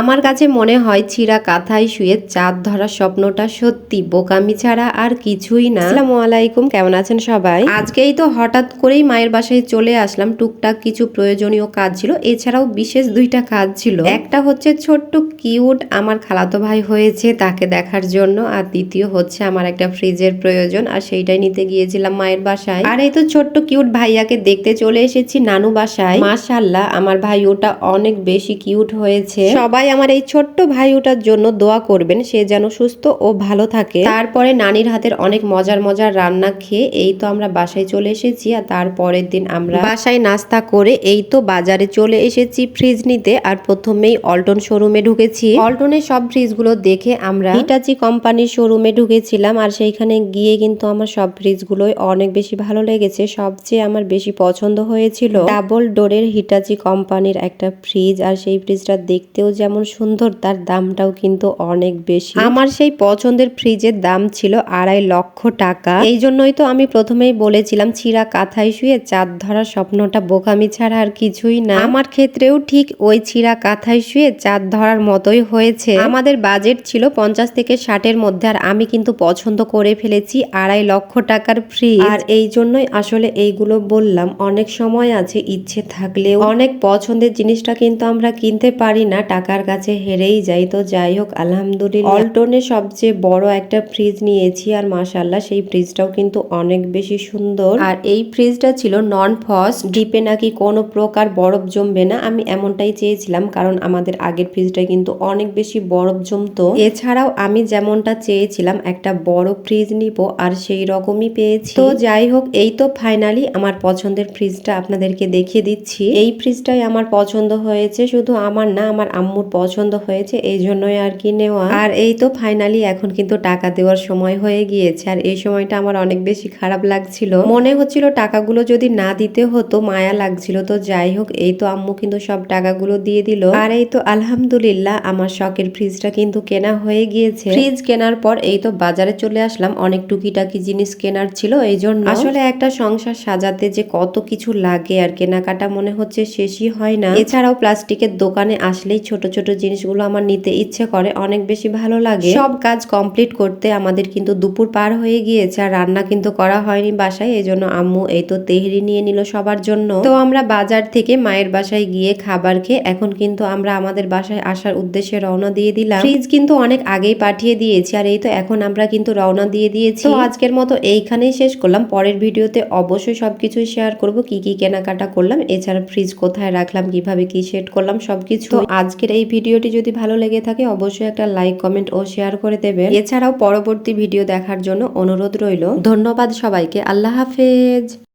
আমার কাছে মনে হয় ছিঁড়া কাঁথায় শুয়ে চাঁদ ধরা স্বপ্নটা সত্যি বোকামি ছাড়া আর কিছুই না। আসসালামু আলাইকুম, কেমন আছেন সবাই? আজকেই তো হঠাৎ করেই মায়ের বাসায় চলে আসলাম। টুকটাক কিছু প্রয়োজনীয় কাজ ছিল, এছাড়াও বিশেষ দুইটা কাজ ছিল। একটা হচ্ছে ছোট্ট কিউট আমার খালাতো ভাই হয়েছে তাকে দেখার জন্য, আর দ্বিতীয় হচ্ছে আমার একটা ফ্রিজের প্রয়োজন, আর সেইটাই নিতে গিয়েছিলাম মায়ের বাসায়। আর এই তো ছোট্ট কিউট ভাইয়াকে দেখতে চলে এসেছি নানু বাসায়। মাশাল্লাহ আমার ভাই ওটা অনেক বেশি কিউট হয়েছে। সবাই আমার এই ছোট্ট ভাই ওটার জন্য দোয়া করবেন, সে যেন সুস্থ ও ভালো থাকে। তারপরে নানির হাতের অনেক মজার মজার রান্না খেয়ে এই তো আমরা বাসায় চলে এসেছি আর তারপরের দিন আমরা বাসায় নাস্তা করে এই তো বাজারে চলে এসেছি ফ্রিজ নিতে আর প্রথমেই অল্টন শোরুমে ঢুকেছি। অল্টনের সব ফ্রিজগুলো দেখে আমরা হিটাচি কোম্পানির শোরুমে ঢুকেছিলাম আর সেইখানে গিয়ে কিন্তু আমার সব ফ্রিজগুলোই অনেক বেশি ভালো লেগেছে, সবচেয়ে আমার বেশি পছন্দ হয়েছিল। ডাবল ডোরের হিটাচি কোম্পানির একটা ফ্রিজ আর সেই ফ্রিজটা দেখতেও যেমন সুন্দর, তার দামটাও কিন্তু অনেক বেশি। আমার সেই পছন্দের ফ্রিজের দাম ছিল আড়াই লক্ষ টাকা। এই জন্যই তো আমি প্রথমেই বলেছিলাম ছিঁড়া কাঁথায় শুয়ে চাঁদ ধরার স্বপ্নটা বোকামি ছাড়া আর কিছুই না। আমার ক্ষেত্রেও ঠিক ওই ছিঁড়া কাঁথায় শুয়ে চাঁদ ধরার মতোই হয়েছে। আমাদের বাজেট ছিল পঞ্চাশ থেকে ষাটের মধ্যে, আর আমি কিন্তু পছন্দ করে ফেলেছি আড়াই লক্ষ টাকার ফ্রিজ। আর এই জন্যই আসলে এইগুলো বললাম, অনেক সময় আছে ইচ্ছে থাকলেও। অনেক পছন্দের জিনিসটা কিন্তু আমরা কিনতে পারি না, টাকার কাছে হেরেই যাই। তো যাই হোক, আলহামদুলিল্লাহ। অল্টনের সবচেয়ে বড় একটা ফ্রিজ নিয়েছি আর মাশাল্লাহ সেই ফ্রিজটাও কিন্তু অনেক বেশি সুন্দর। আর এই ফ্রিজটা ছিল নন ফস ডিপে নাকি কোনো প্রকার বরফ জমবে না। আমি এমনটাই চেয়েছিলাম, কারণ আমাদের আগের ফ্রিজটা কিন্তু অনেক বেশি বরফ জমতো। এছাড়াও আমি যেমনটা চেয়েছিলাম, একটা বড় ফ্রিজ নিব আর সেই রকমই পেয়েছি। তো যাই হোক, এই তো ফাইনালি আমার পছন্দের ফ্রিজটা আপনাদেরকে দেখিয়ে দিচ্ছি। এই ফ্রিজটাই আমার পছন্দ হয়েছে, শুধু আমার না, আমার আম্মুর পছন্দ হয়েছে, এই জন্যই আর কি নেওয়া। আর এই তো ফাইনালি এখন কিন্তু টাকা দেওয়ার সময় হয়ে গিয়েছে। আর এই সময়টা আমার অনেক বেশি খারাপ লাগছিল। মনে হচ্ছিল টাকাগুলো যদি না দিতে হতো, মায়া লাগছিল। তো যাই হোক, এই তো আম্মু কিন্তু সব টাকাগুলো দিয়ে দিল। আর এই তো আলহামদুলিল্লাহ, আমার শখের ফ্রিজটা কিন্তু কেনা হয়ে গিয়েছে। ফ্রিজ কেনার পর এই তো বাজারে চলে আসলাম। অনেক টুকিটাকি জিনিস কেনার ছিল, এই জন্য। আসলে একটা সংসার সাজাতে যে কত কিছু লাগে আর কেনাকাটা মনে হচ্ছে শেষই হয় না। এছাড়াও প্লাস্টিকের দোকানে আসলেই ছোট ছোট জিনিসগুলো আমার নিতে ইচ্ছে করে, অনেক বেশি ভালো লাগে। সব কাজ কমপ্লিট করতে আমাদের কিন্তু দুপুর পার হয়ে গিয়েছে আর রান্না কিন্তু করা হয়নি বাসায় এই জন্য আম্মু এই তো তেহরি নিয়ে নিল সবার জন্য। তো আমরা বাজার থেকে মায়ের বাসায় গিয়ে খাবার খেয়ে এখন কিন্তু আমরা আমাদের বাসায় আসার উদ্দেশ্যে রওনা দিয়ে দিলাম। ফ্রিজ কিন্তু অনেক আগেই পাঠিয়ে দিয়েছি আর এই তো এখন আমরা কিন্তু রওনা দিয়ে দিয়েছি। তো আজকের মতো এইখানেই শেষ করলাম। পরের ভিডিওতে অবশ্যই সবকিছুই শেয়ার করব, কি কি কেনাকাটা করলাম, এছাড়া ফ্রিজ কোথায় রাখলাম, কীভাবে কি সেট করলাম, সবকিছু। আজকের এই ভিডিওটি যদি ভালো লেগে থাকে, অবশ্যই একটা লাইক, কমেন্ট ও শেয়ার করে দেবেন। এছাড়াও পরবর্তী ভিডিও দেখার জন্য অনুরোধ রইল। ধন্যবাদ সবাইকে। আল্লাহ হাফেজ।